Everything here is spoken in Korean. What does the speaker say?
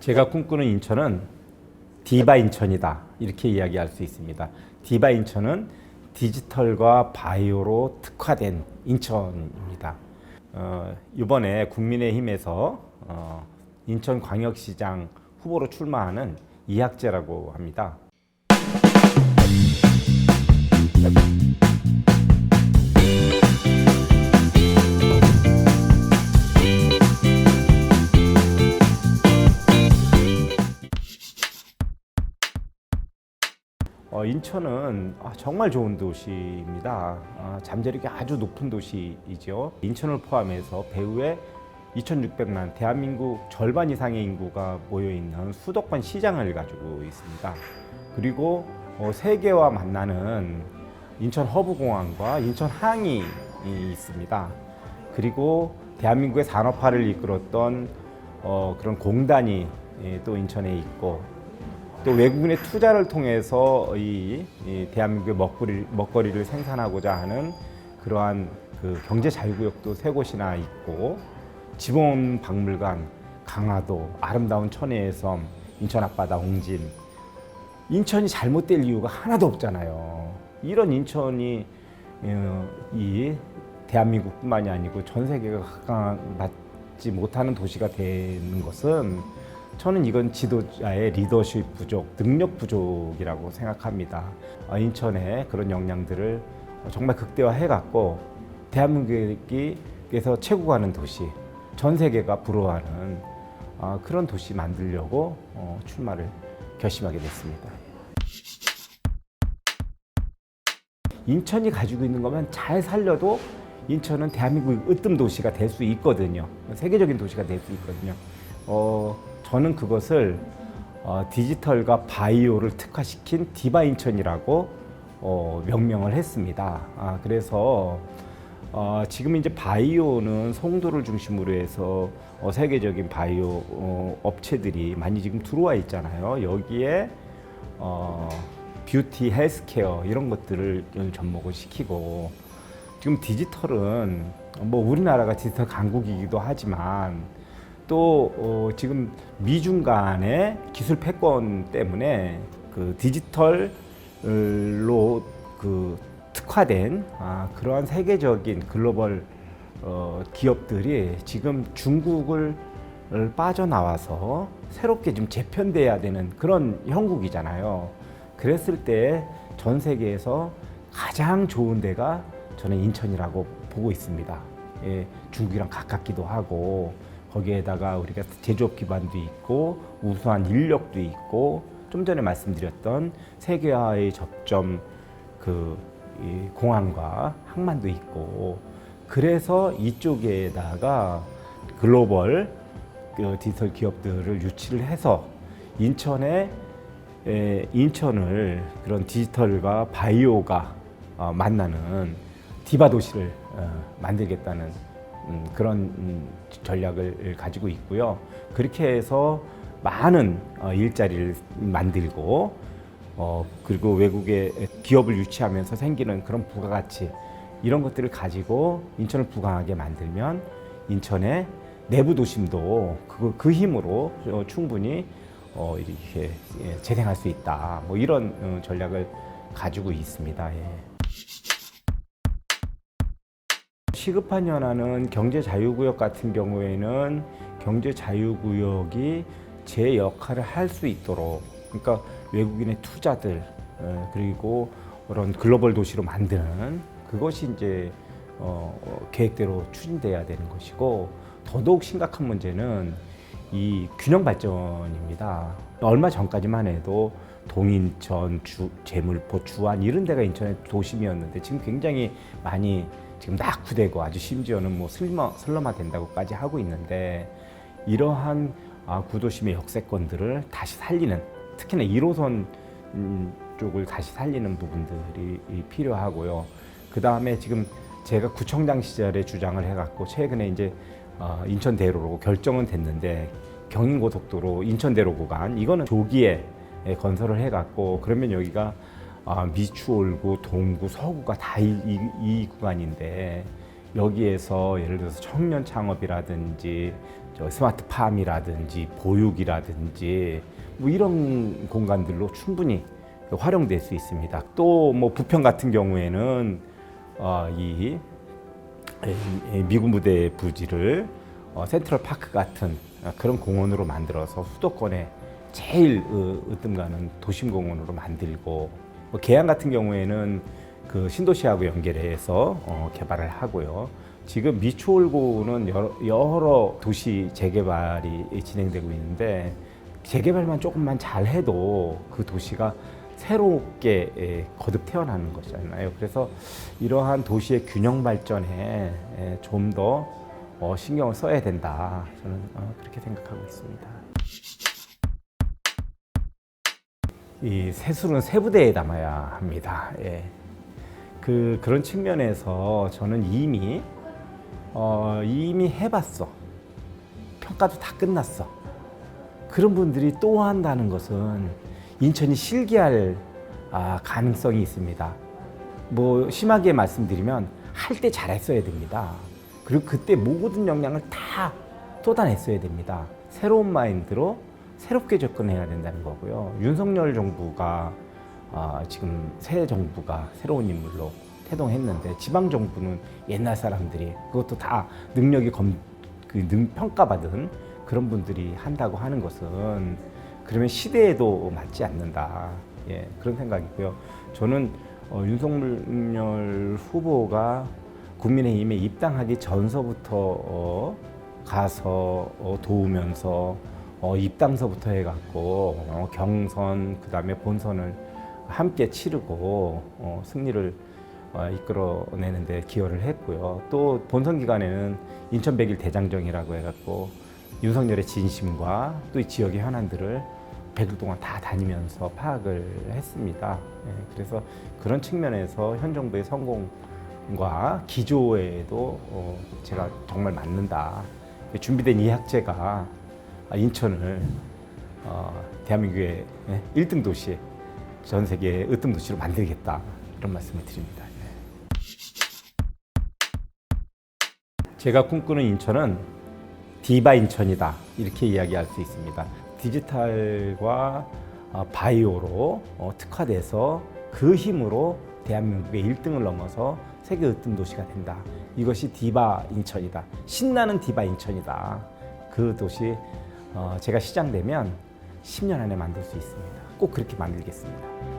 제가 꿈꾸는 인천은 디바 인천이다 이렇게 이야기할 수 있습니다. 디바 인천은 디지털과 바이오로 특화된 인천입니다. 어, 이번에 국민의힘에서 어, 인천광역시장 후보로 출마하는 이학재라고 합니다. 어, 인천은 아, 정말 좋은 도시입니다. 아, 잠재력이 아주 높은 도시이죠. 인천을 포함해서 배후에 2,600만 대한민국 절반 이상의 인구가 모여 있는 수도권 시장을 가지고 있습니다. 그리고 어, 세계와 만나는 인천 허브공항과 인천 항이 있습니다. 그리고 대한민국의 산업화를 이끌었던 어, 그런 공단이 예, 또 인천에 있고 또 외국인의 투자를 통해서 이, 이 대한민국의 먹거리, 먹거리를 생산하고자 하는 그러한 그 경제 자유구역도 세 곳이나 있고 지봉 박물관, 강화도, 아름다운 천혜의 섬, 인천 앞바다 홍진 인천이 잘못될 이유가 하나도 없잖아요. 이런 인천이 어, 이 대한민국뿐만이 아니고 전 세계가 각광받지 못하는 도시가 되는 것은 저는 이건 지도자의 리더십 부족, 능력 부족이라고 생각합니다. 어, 인천의 그런 역량들을 정말 극대화해갖고 대한민국에서 최고 가는 도시, 전 세계가 부러워하는 어, 그런 도시 만들려고 어, 출마를 결심하게 됐습니다. 인천이 가지고 있는 것만 잘 살려도 인천은 대한민국 으뜸 도시가 될 수 있거든요. 세계적인 도시가 될 수 있거든요. 어, 저는 그것을 어, 디지털과 바이오를 특화시킨 디바 인천이라고 어, 명명을 했습니다. 아, 그래서 어, 지금 이제 바이오는 송도를 중심으로 해서 어, 세계적인 바이오 어, 업체들이 많이 지금 들어와 있잖아요. 여기에 어, 뷰티, 헬스케어 이런 것들을 접목을 시키고 지금 디지털은 뭐 우리나라가 디지털 강국이기도 하지만 또 어, 지금 미중 간의 기술 패권 때문에 그 디지털로 그 특화된 아, 그러한 세계적인 글로벌 어, 기업들이 지금 중국을 빠져나와서 새롭게 좀 재편돼야 되는 그런 형국이잖아요. 그랬을 때 전 세계에서 가장 좋은 데가 저는 인천이라고 보고 있습니다. 예, 중국이랑 가깝기도 하고 거기에다가 우리가 제조업 기반도 있고 우수한 인력도 있고 좀 전에 말씀드렸던 세계화의 접점 그이 공항과 항만도 있고 그래서 이쪽에다가 글로벌 그 디지털 기업들을 유치를 해서 인천에 에, 인천을 그런 디지털과 바이오가 어, 만나는 디바 도시를 어, 만들겠다는 음, 그런 음, 전략을 가지고 있고요. 그렇게 해서 많은 어, 일자리를 만들고 어, 그리고 외국의 기업을 유치하면서 생기는 그런 부가가치 이런 것들을 가지고 인천을 부강하게 만들면 인천의 내부 도심도 그, 그 힘으로 어, 충분히 어, 이렇게 예, 재생할 수 있다. 뭐 이런 어, 전략을 가지고 있습니다. 예. 시급한 현안은 경제 자유구역 같은 경우에는 경제 자유구역이 제 역할을 할 수 있도록 그러니까 외국인의 투자들 어, 그리고 그런 글로벌 도시로 만드는 그것이 이제 어, 어, 계획대로 추진돼야 되는 것이고 더더욱 심각한 문제는 이 균형 발전입니다. 얼마 전까지만 해도 동인천, 주, 제물포, 주안 이런 데가 인천의 도심이었는데 지금 굉장히 많이 지금 낙후되고 아주 심지어는 뭐 슬머, 슬럼화 된다고까지 하고 있는데 이러한 아, 구도심의 역세권들을 다시 살리는 특히나 1호선 음, 쪽을 다시 살리는 부분들이 필요하고요. 그 다음에 지금 제가 구청장 시절에 주장을 해갖고 최근에 이제 어, 인천대로로 결정은 됐는데 경인고속도로 인천대로 구간 이거는 조기에 예, 건설을 해갖고 그러면 여기가 아, 미추홀구, 동구, 서구가 다이 이, 이 구간인데 여기에서 예를 들어서 청년 창업이라든지 저 스마트팜이라든지 보육이라든지 뭐 이런 공간들로 충분히 활용될 수 있습니다. 또 뭐 부평 같은 경우에는 어, 이 에, 미군 부대 부지를 어, 센트럴 파크 같은 어, 그런 공원으로 만들어서 수도권에 제일 으, 으뜸가는 도심 공원으로 만들고 뭐 계양 같은 경우에는 그 신도시하고 연결해서 어, 개발을 하고요. 지금 미추홀구는 여러, 여러 도시 재개발이 진행되고 있는데 재개발만 조금만 잘 해도 그 도시가 새롭게 에, 거듭 태어나는 것이잖아요. 그래서 이러한 도시의 균형 발전에 좀더 어, 신경을 써야 된다. 저는 어, 그렇게 생각하고 있습니다. 이 세술은 세부대에 담아야 합니다. 예. 그 그런 측면에서 저는 이미 어, 이미 해봤어. 평가도 다 끝났어. 그런 분들이 또 한다는 것은 인천이 실기할 아, 가능성이 있습니다. 뭐 심하게 말씀드리면 할 때 잘했어야 됩니다. 그리고 그때 모든 역량을 다 쏟아냈어야 됩니다. 새로운 마인드로 새롭게 접근해야 된다는 거고요. 윤석열 정부가 아, 지금 새 정부가 새로운 인물로 태동했는데 지방 정부는 옛날 사람들이 그것도 다 능력이 검, 그 능, 평가받은 그런 분들이 한다고 하는 것은 그러면 시대에도 맞지 않는다. 예, 그런 생각이고요. 저는 어, 윤석열 후보가 국민의힘에 입당하기 전서부터 어, 가서 어, 도우면서 어, 입당서부터 해갖고 어, 경선 그 다음에 본선을 함께 치르고 어, 승리를 어, 이끌어내는데 기여를 했고요. 또 본선 기간에는 인천 백일 대장정이라고 해갖고 윤석열의 진심과 또 이 지역의 현안들을 100일 동안 다 다니면서 파악을 했습니다. 예, 그래서 그런 측면에서 현 정부의 성공과 기조에도 어, 제가 정말 맞는다. 준비된 이 학제가 인천을 어, 대한민국의 예, 1등 도시, 전 세계 으뜸 도시로 만들겠다. 이런 말씀을 드립니다. 예. 제가 꿈꾸는 인천은 디바 인천이다. 이렇게 이야기할 수 있습니다. 디지털과 어, 바이오로 어, 특화돼서 그 힘으로 대한민국의 1등을 넘어서 세계 으뜸 도시가 된다. 이것이 디바 인천이다. 신나는 디바 인천이다. 그 도시 어, 제가 시장되면 10년 안에 만들 수 있습니다. 꼭 그렇게 만들겠습니다.